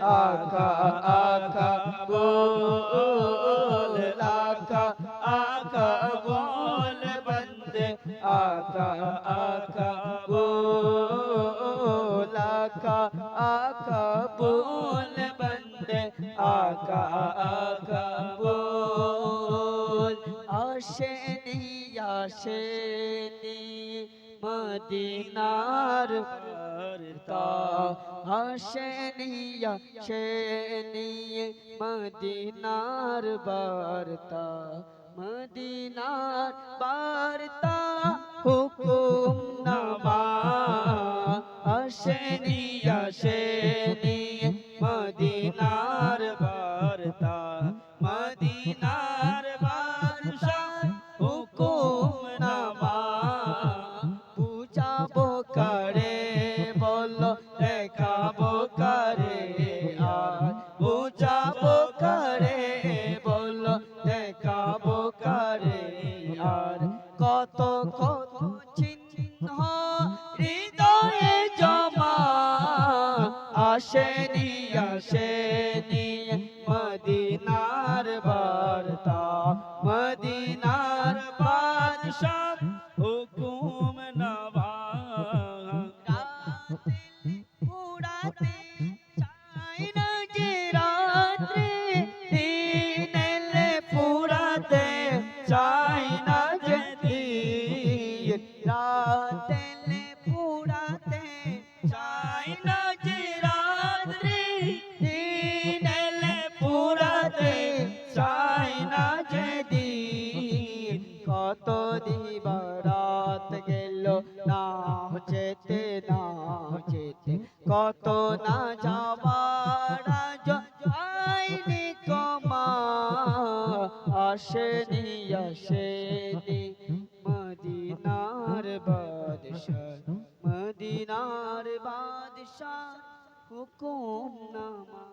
আকা আকা বল আকা আকা বল বন্দে। আকা আকা বল আকা আকা বল বন্দে। আকা আকা বল, আসেনি আসেনি। মদিনার বার্তা আসেনি আসেনি মদিনার বার্তা মদিনার বার্তা হুকুম নামা আসেনি আসেনি মদিনার বার্তা মদিনার করে, বলো, দেখাবো করে, আর পূজাবো করে, বলো, দেখাবো করে, আর কত কত চিহ্ন হৃদয়ে জমা আসেনি আসেনি মদিনার বার্তা, মদিনার বাদশাহ রাতেলে পুরাতে চাই না যে রাত্রে চাই না যে দিন কত দিবারাত গেল না যেতে না যেতে কত না যাবার আইনি কমা আসেনি আসেনি বাদশাহ মদিনার বাদশাহ হুকুম নামা।